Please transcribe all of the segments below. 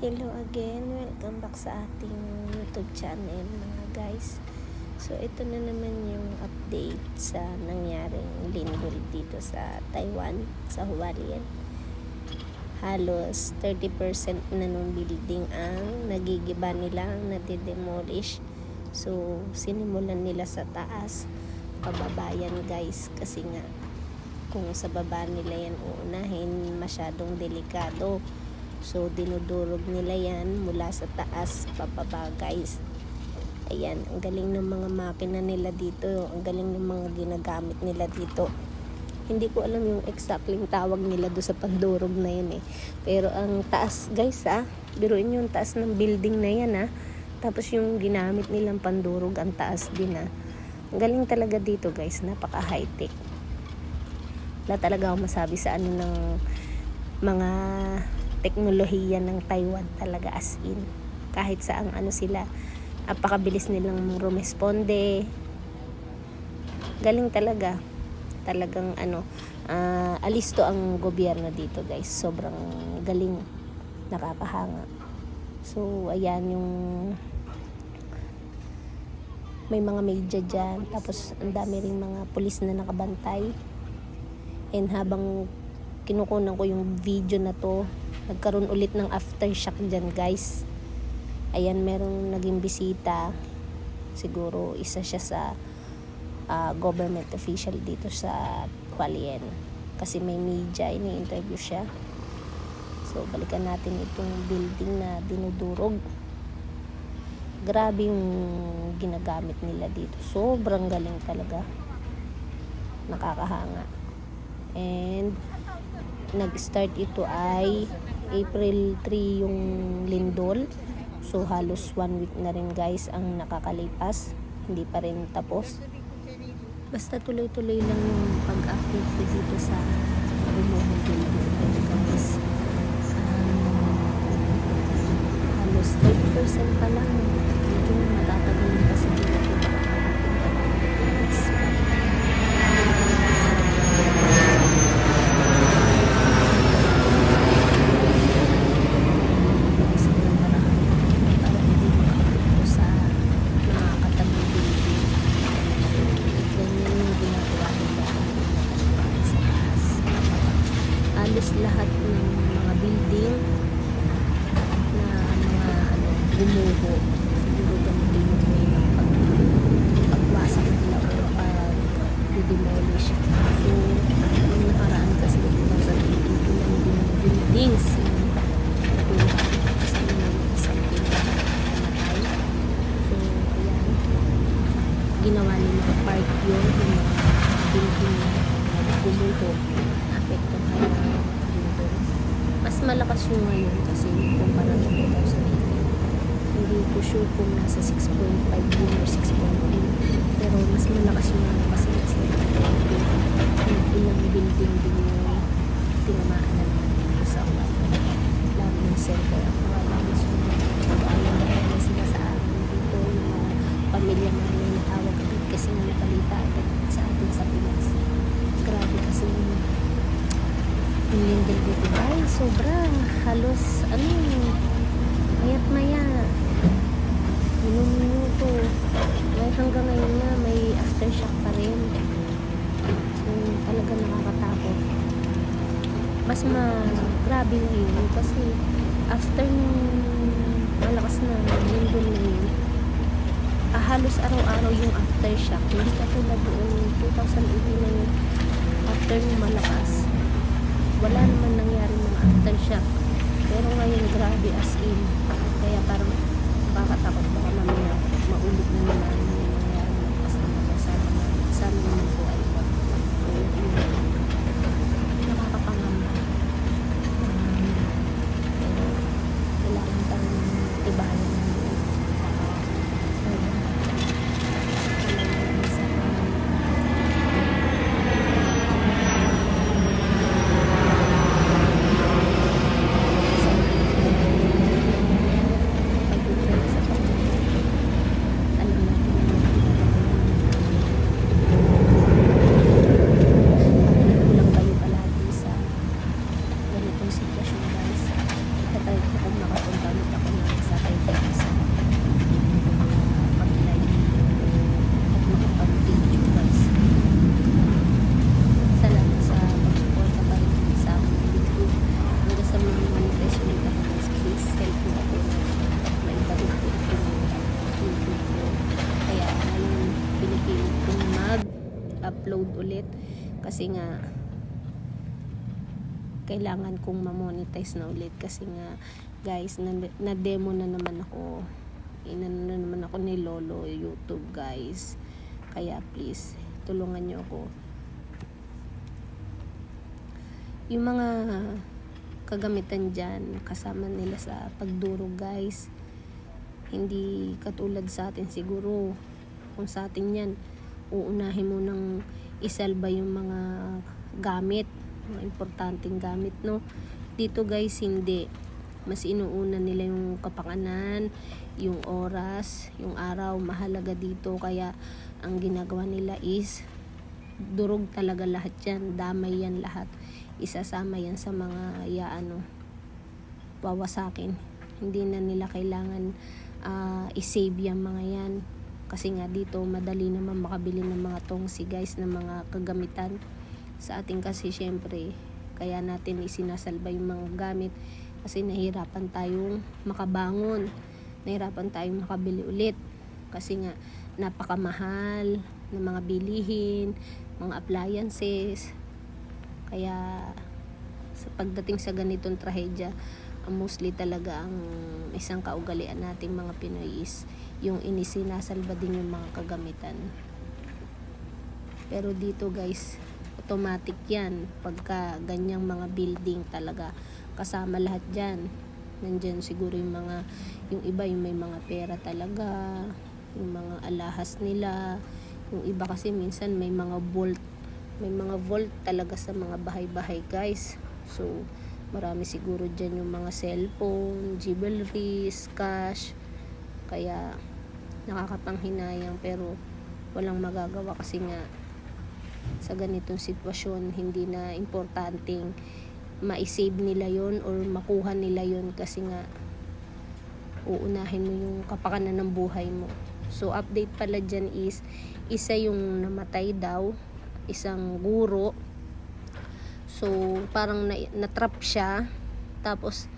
Hello again, welcome back sa ating YouTube channel mga guys. So ito na naman yung update sa nangyaring lindol dito sa Taiwan, sa Hualien. Halos 30% na nung building ang nagigiba nila, nadidemolish. So sinimulan nila sa taas, pababayan guys kasi nga kung sa baba nila yan uunahin masyadong delikado So, dinudurog nila yan mula sa taas pababa guys. Ayan, ang galing ng mga makina nila dito. Ang galing ng mga ginagamit nila dito. Hindi ko alam yung exactly tawag nila do sa pandurog na yan eh. Pero ang taas guys ah, biruin yung taas ng building na yan ah. Tapos yung ginamit nilang pandurog, ang taas din ah. Ang galing talaga dito guys, napaka high tech. Wala talaga ako masabi sa ano ng mga teknolohiya ng Taiwan talaga as in. Kahit saang ano sila, apakabilis nilang rumesponde. Galing talaga. Talagang ano, ah, alisto ang gobyerno dito guys. Sobrang galing. Nakakahanga. So, ayan yung may mga media dyan. Tapos, ang dami rin mga pulis na nakabantay. And habang kinukunan ko yung video na to, nagkaroon ulit ng aftershock dyan guys. Ayan, merong naging bisita. Siguro isa siya sa ah, government official dito sa Hualien. Kasi may media, ini-interview siya. So, balikan natin itong building na dinudurog. Grabe yung ginagamit nila dito. Sobrang galing talaga. Nakakahanga. And, nag-start ito ay April 3 yung lindol. So halos one week na rin guys ang nakakalipas. Hindi pa rin tapos. Basta tuloy-tuloy lang yung pag-active ko dito sa Bumuhong Building guys. Um, halos 30% pa lang. Gumuho. Siguro din yung way ng pag, pagwasak nila o pag-demolish. So, yung nakaraan kasi dito sa dito yung buildings. Yung ng. Ginawa nila part yun yung mga building na gumuho. Apektuhan ng building. Mas malakas yung ngayon kasi kumpara ng 2018. Hindi ko sure kung nasa 6.5 yun or 6.8. Pero mas malakas yung ngayon kasi mas. Yung ilang building din yung tinamaan na naman dito sa Hawaii lalo ng center. Ako wala mas mag-aalam na kami sila sa amin dito. Yung mga pamilya namin natawag agad kasi nga napalita agad sa atin sa Pinas. Grabe kasi yung yung lindol dito. Ay sobra halos ano mayat maya minuto may hanggang ngayon na may aftershock pa rin. So talaga nakakatakot. Mas ma grabe ngayon kasi after malakas na lindol na yun ah, halos araw-araw yung aftershock hindi katulad noong 2018 na yung after nung malakas wala naman nangyari mga aftershock pero ngayon grabe as in. Kaya parang bakatakot baka mamaya maulit na naman yung nangyari na nabasama na sa amin po ay so yun kasi nga kailangan kong ma-monetize na ulit. Kasi nga guys na, na na naman ako. Inano na naman ako ni Lolo YouTube guys. Kaya please tulungan nyo ako. Yung mga kagamitan dyan kasama nila sa pagdurog guys hindi katulad sa atin siguro. Kung sa atin yan uunahin mo ng isalba yung mga gamit mga importanteng gamit no? Dito guys hindi. Mas inuuna nila yung kapanganan yung oras yung araw. Mahalaga dito kaya ang ginagawa nila is durog talaga lahat yan damay yan lahat. Isasama yan sa mga ya ano wawasakin. Hindi na nila kailangan ah, i-save yung mga yan kasi nga dito madali naman makabili ng mga tongsi guys ng mga kagamitan sa ating kasi syempre kaya natin isinasalba yung mga gamit kasi nahirapan tayong makabangon nahirapan tayong makabili ulit. Kasi nga napakamahal ng mga bilihin mga appliances. Kaya sa pagdating sa ganitong trahedya mostly talaga ang isang kaugalian nating mga Pinoy is yung inisinasalba din yung mga kagamitan. Pero dito guys automatic yan pagka ganyang mga building talaga. Kasama lahat dyan. Nandyan siguro yung mga yung iba yung may mga pera talaga yung mga alahas nila. Yung iba kasi minsan may mga vault may mga vault talaga sa mga bahay-bahay guys. So marami siguro dyan yung mga cellphone jewelries cash. Kaya nakakapanghinayang pero walang magagawa kasi nga sa ganitong sitwasyon hindi na importanteng ma-save nila yon or makuha nila yon kasi nga uunahin mo yung kapakanan ng buhay mo. So update pala dyan is isa yung namatay daw isang guro. So parang na, natrap siya tapos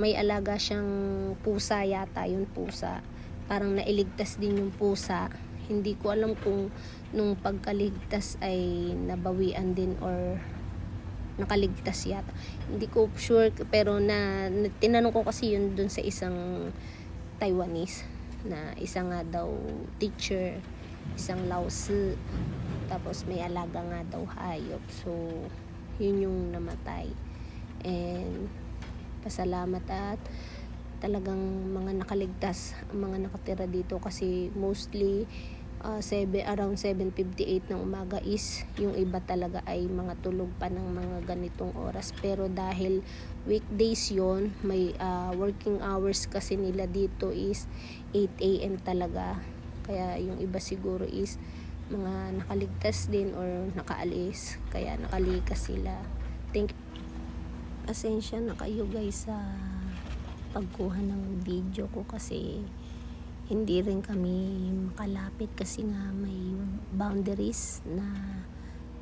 may alaga siyang pusa yata yung pusa parang nailigtas din yung pusa hindi ko alam kung nung pagkaligtas ay nabawian din or nakaligtas yata. Hindi ko sure pero na, na tinanong ko kasi yun dun sa isang Taiwanese na isa nga daw teacher, isang Laosi, tapos may alaga nga daw hayop. So, yun yung namatay. And pasalamat at talagang mga nakaligtas ang mga nakatira dito kasi mostly uh, sebe, around 7.58 ng umaga is yung iba talaga ay mga tulog pa ng mga ganitong oras. Pero dahil weekdays yon may uh, working hours kasi nila dito is 8 a.m. talaga. Kaya yung iba siguro is mga nakaligtas din or nakaalis. Kaya nakalikas sila. Thank pasensya na kayo guys sa pagkuha ng video ko kasi hindi rin kami makalapit kasi nga may boundaries na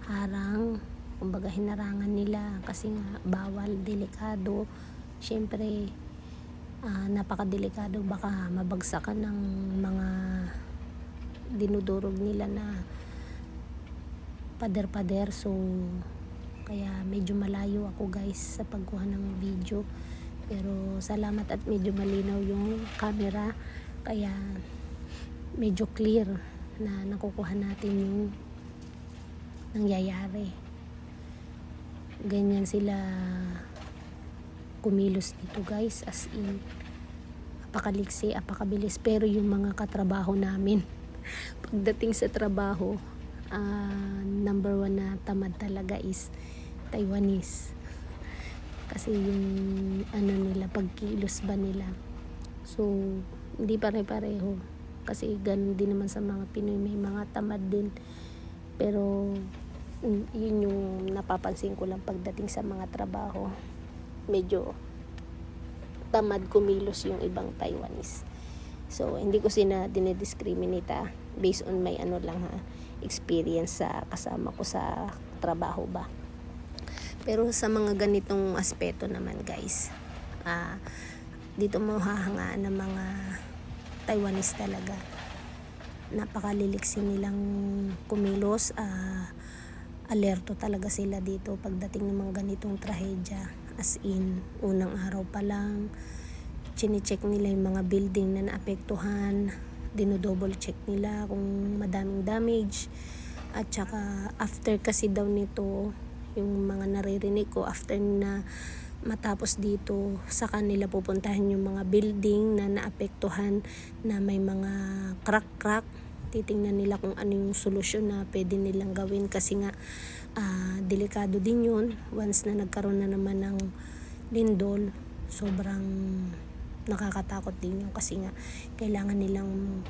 harang. Kumbaga hinarangan nila kasi nga bawal delikado. Syempre ah, napakadelikado. Baka mabagsakan ng mga dinudurog nila na pader-pader. So kaya medyo malayo ako guys sa pagkuha ng video pero salamat at medyo malinaw yung camera. Kaya medyo clear na nakukuha natin yung nangyayari. Ganyan sila kumilos dito guys. As in apakaliksi, apakabilis. Pero yung mga katrabaho namin pagdating sa trabaho ah, number one na tamad talaga is Taiwanese kasi yung ano nila pagkilos ba nila. So hindi pare-pareho. Kasi ganun din naman sa mga Pinoy may mga tamad din. Pero mm, yun yung napapansin ko lang pagdating sa mga trabaho. Medyo tamad kumilos yung ibang Taiwanese. So hindi ko sina dinediscriminate ah, based on my ano lang ha experience sa kasama ko sa trabaho ba pero sa mga ganitong aspeto naman guys ah dito mo hahangaan ng mga Taiwanese talaga. Napakaliliksi nilang kumilos ah, alerto talaga sila dito pagdating ng mga ganitong trahedya. As in unang araw pa lang chine-check nila yung mga building na naapektuhan dinodouble check nila kung madaming damage. At saka after kasi daw nito yung mga naririnig ko after na matapos dito sa kanila pupuntahan yung mga building na naapektuhan na may mga crack-crack. Titingnan nila kung ano yung solusyon na pwede nilang gawin kasi nga ah, delikado din yun. Once na nagkaroon na naman ng lindol sobrang nakakatakot din yun kasi nga kailangan nilang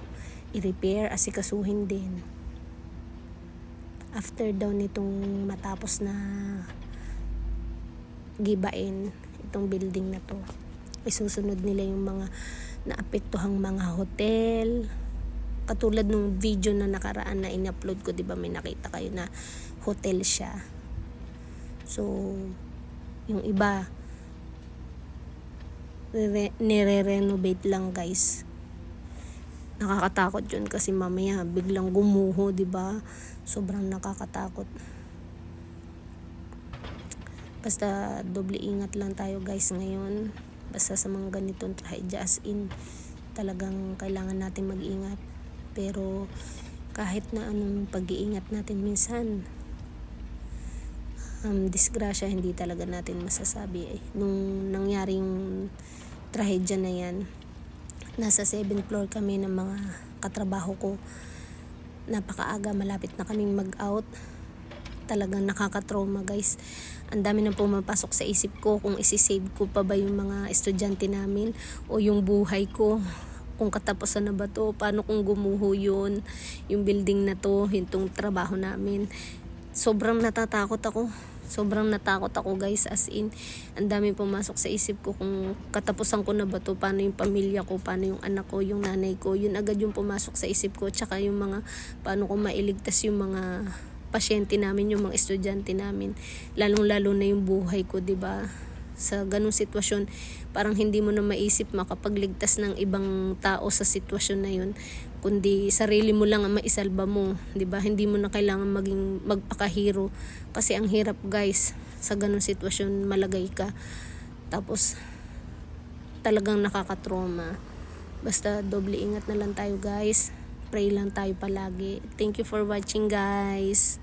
i-repair asikasuhin din after daw nitong matapos na gibain itong building na to isusunod nila yung mga naapektuhang mga hotel. Katulad nung video na nakaraan na in-upload ko 'di ba may nakita kayo na hotel siya. So yung iba re- nire-renovate lang guys nakakatakot yun kasi mamaya biglang gumuho 'di ba? Sobrang nakakatakot. Basta doble ingat lang tayo guys ngayon. Basta sa mga ganitong trahedya as in talagang kailangan natin mag-ingat. Pero kahit na anong pag-iingat natin minsan um, disgrasya hindi talaga natin masasabi eh. nung nangyari yung trahedya na yan nasa 7th floor kami ng mga katrabaho ko. Napakaaga malapit na kaming mag out talagang nakaka-trauma guys. Ang dami nang pumapasok sa isip ko kung isi-save ko pa ba yung mga estudyante namin o yung buhay ko. Kung katapusan na ba to paano kung gumuho yun yung building na to yung trabaho namin. Sobrang natatakot ako sobrang natakot ako guys. As in ang dami pumasok sa isip ko kung katapusan ko na ba to paano yung pamilya ko paano yung anak ko yung nanay ko. Yun agad yung pumasok sa isip ko. Tsaka yung mga paano ko mailigtas yung mga pasyente namin yung mga estudyante namin. Lalong lalo na yung buhay ko 'di ba? Sa ganung sitwasyon parang hindi mo na maisip makapagligtas ng ibang tao sa sitwasyon na yun kundi sarili mo lang ang maisalba mo 'di ba? Hindi mo na kailangan maging magpakahiro kasi ang hirap guys sa ganung sitwasyon malagay ka. Tapos talagang nakakatroma. Basta doble ingat na lang tayo guys. Pray lang tayo palagi. Thank you for watching guys